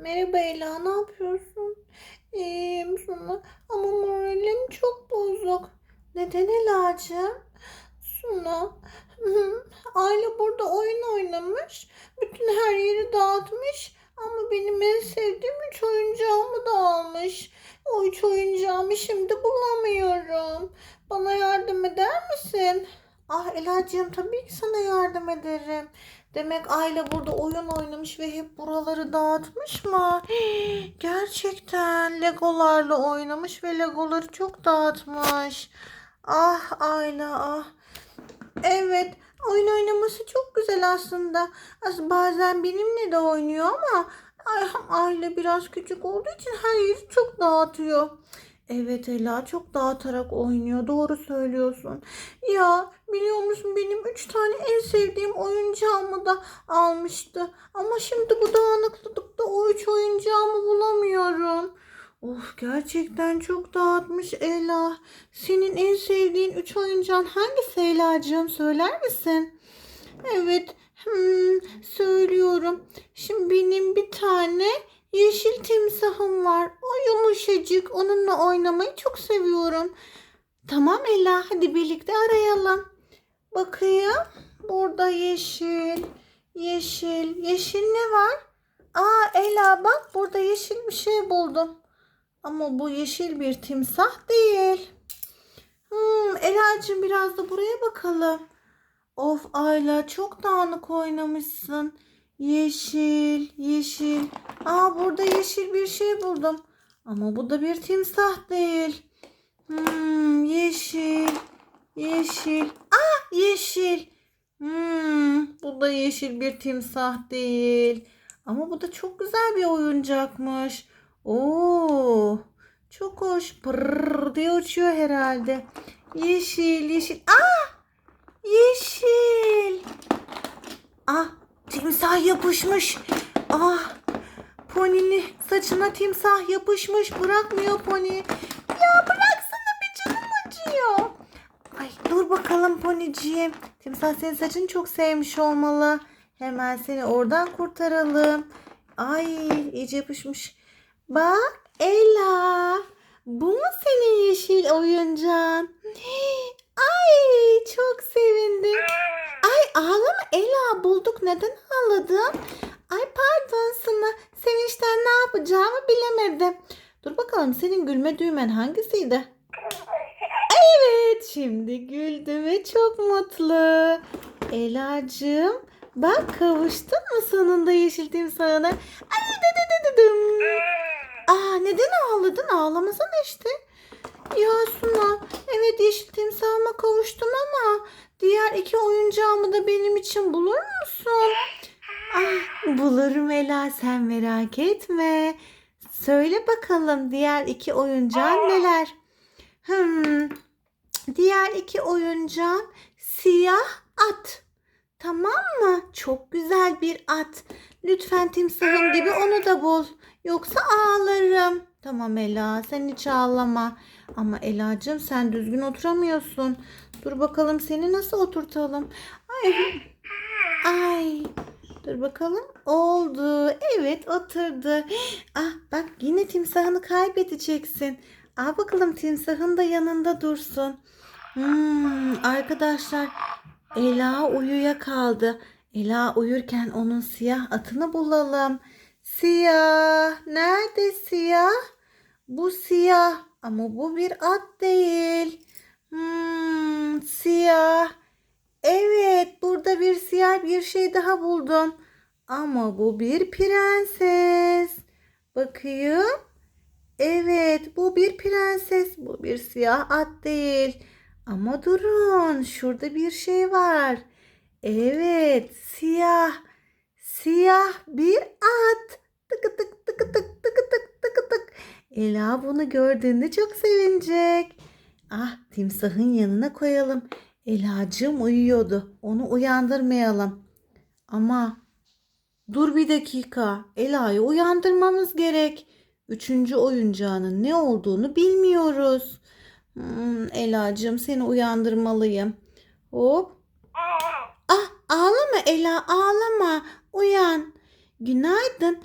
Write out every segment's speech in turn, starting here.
Merhaba Ela, ne yapıyorsun? İyiyim Suna ama moralim çok bozuk. Neden Ela'cığım? Suna, aile burada oyun oynamış. Bütün her yeri dağıtmış. Ama benim en sevdiğim üç oyuncağımı da almış. O üç oyuncağımı şimdi bulamıyorum. Bana yardım eder misin? Ah Ela'cığım tabii ki sana yardım ederim. Demek aile burada oyun oynamış ve hep buraları dağıtmış mı? Gerçekten Legolarla oynamış ve Legoları çok dağıtmış. Ah Ayla ah. Evet oyun oynaması çok güzel aslında. As bazen benimle de oynuyor ama ay, aile biraz küçük olduğu için her yeri çok dağıtıyor. Evet Ela çok dağıtarak oynuyor. Doğru söylüyorsun. Ya biliyor musun benim üç tane en sevdiğim oyuncağımı da almıştı. Ama şimdi bu dağınıklıkta o üç oyuncağımı bulamıyorum. Of gerçekten çok dağıtmış Ela. Senin en sevdiğin üç oyuncağın hangisi Ela'cığım söyler misin? Evet hmm, söylüyorum. Şimdi benim bir tane yeşil timsahım var. O yumuşacık. Onunla oynamayı çok seviyorum. Tamam Ela hadi birlikte arayalım. Bakayım. Burada yeşil. Yeşil. Yeşil ne var? Aa Ela bak burada yeşil bir şey buldum. Ama bu yeşil bir timsah değil. Hmm, Ela'cığım biraz da buraya bakalım. Of Ayla çok dağınık oynamışsın. Yeşil, yeşil. Aa burada yeşil bir şey buldum. Ama bu da bir timsah değil. Hmm, yeşil, yeşil. Ah yeşil. Hmm, bu da yeşil bir timsah değil. Ama bu da çok güzel bir oyuncakmış. Oo, çok hoş. Pırr diye uçuyor herhalde. Yeşil, yeşil. Ah! Yeşil. Ah, timsah yapışmış. Ah, Pony'nin saçına timsah yapışmış. Bırakmıyor Pony. Ya bıraksana bir canım acıyor. Ay dur bakalım Pony'ciğim. Timsah senin saçını çok sevmiş olmalı. Hemen seni oradan kurtaralım. Ay iyice yapışmış. Bak Ela. Bu mu senin yeşil oyuncağın? Ay çok sevindim. Ay ağlama Ela bulduk. Neden ağladın? Ay pardon sana. Sevinçten ne yapacağımı bilemedim. Dur bakalım senin gülme düğmen hangisiydi? Evet şimdi güldü ve çok mutlu. Elacığım bak kavuştun mu sonunda yeşil timsahına? Ay dı dı dı dı dım. Aa neden ağladın? Ağlamasana işte. Ya Suna evet yeşil timsahıma kavuştum ama diğer iki oyuncağımı da benim için bulur musun? Ah, bulurum Ela sen merak etme. Söyle bakalım diğer iki oyuncağın neler? Hmm, diğer iki oyuncağın siyah at. Tamam mı? Çok güzel bir at. Lütfen timsahım gibi onu da bul. Yoksa ağlarım. Tamam Ela sen hiç ağlama. Ama Ela'cığım sen düzgün oturamıyorsun. Dur bakalım seni nasıl oturtalım. Ay. Ay. Dur bakalım. Oldu. Evet oturdu. Ah bak yine timsahını kaybedeceksin. Al bakalım timsahın da yanında dursun. Hmm, arkadaşlar Ela uyuya kaldı. Ela uyurken onun siyah atını bulalım. Siyah. Nerede siyah? Bu siyah. Ama bu bir at değil. Hmm, siyah. Evet, burada bir siyah bir şey daha buldum. Ama bu bir prenses. Bakayım. Evet, bu bir prenses. Bu bir siyah at değil. Ama durun, şurada bir şey var. Evet, siyah. Siyah bir at. Tık tık tık tık. Ela bunu gördüğünde çok sevinecek. Ah, timsahın yanına koyalım. Elacığım uyuyordu. Onu uyandırmayalım. Ama dur bir dakika. Ela'yı uyandırmamız gerek. Üçüncü oyuncağının ne olduğunu bilmiyoruz. Hmm, Ela'cığım seni uyandırmalıyım. Hop. Ah ağlama Ela ağlama. Uyan. Günaydın.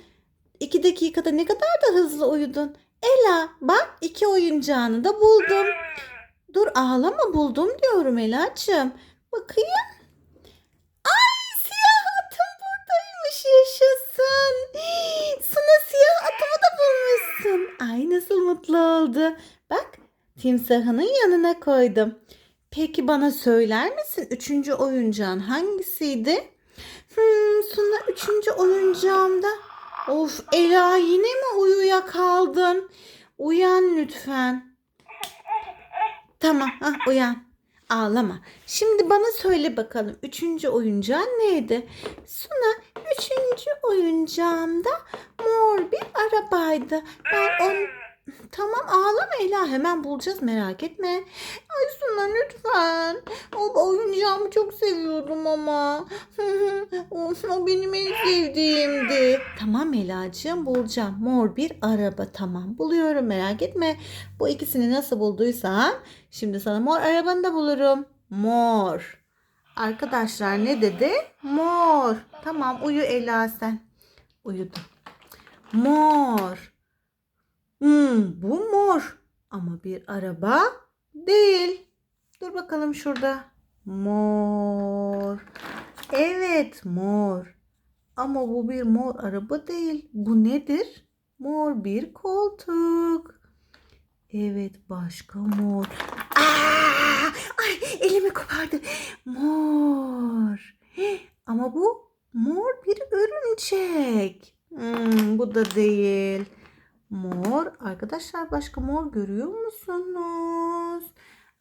iki dakikada ne kadar da hızlı uyudun. Ela bak iki oyuncağını da buldum. Dur ağlama buldum diyorum Ela'cığım. Bakayım. Ay siyah atım buradaymış yaşasın. Sana siyah atımı da bulmuşsun. Ay nasıl mutlu oldu. Bak timsahının yanına koydum. Peki bana söyler misin üçüncü oyuncağın hangisiydi? Hmm, Suna üçüncü oyuncağımda. Of Ela yine mi uyuyakaldın? Uyan lütfen. Tamam ah uyan. Ağlama. Şimdi bana söyle bakalım üçüncü oyuncağın neydi? Suna üçüncü oyuncağımda mor bir arabaydı. Ben onu... Tamam ağlama Ela hemen bulacağız merak etme. Ay Suna lütfen. Oyuncağımı çok seviyordum ama. o, benim en sevdiğimdi. Tamam Ela'cığım bulacağım. Mor bir araba tamam. Buluyorum merak etme. Bu ikisini nasıl bulduysan şimdi sana mor arabanı da bulurum. Mor. Arkadaşlar ne dedi? Mor. Tamam uyu Ela sen. Uyudu. Mor. Hmm, bu mor. Ama bir araba değil. Dur bakalım şurada. Mor. Evet mor. Ama bu bir mor araba değil. Bu nedir? Mor bir koltuk. Evet başka mor. Aa! Ay elimi kopardı. Mor. Ama bu mor bir örümcek. Hmm, bu da değil. Mor. Arkadaşlar başka mor görüyor musunuz?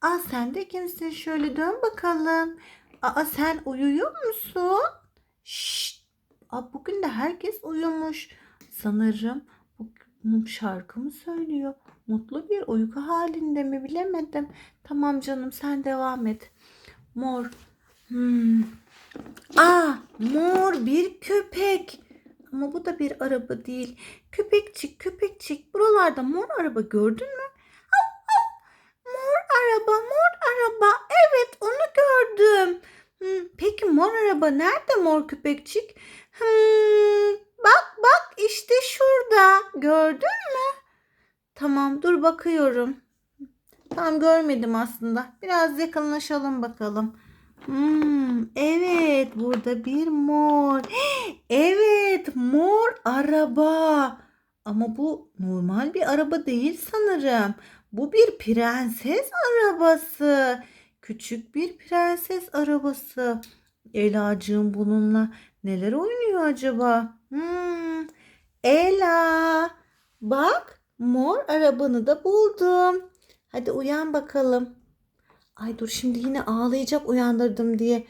Aa sen de kimsin? Şöyle dön bakalım. Aa sen uyuyor musun? Şşt. Aa, bugün de herkes uyumuş. Sanırım bu şarkı mı söylüyor? Mutlu bir uyku halinde mi bilemedim. Tamam canım sen devam et. Mor. Hmm. Aa mor bir köpek. Ama bu da bir araba değil. Köpekçik köpekçik buralarda mor araba gördün mü? Araba mor araba evet onu gördüm. Hmm, peki mor araba nerede mor köpekçik? Hmm, bak bak işte şurada gördün mü? Tamam dur bakıyorum. Tam görmedim aslında. Biraz yakınlaşalım bakalım. Hmm, evet burada bir mor. Evet mor araba. Ama bu normal bir araba değil sanırım. Bu bir prenses arabası. Küçük bir prenses arabası. Elacığım bununla neler oynuyor acaba? Hmm, Ela bak mor arabanı da buldum. Hadi uyan bakalım. Ay dur şimdi yine ağlayacak uyandırdım diye.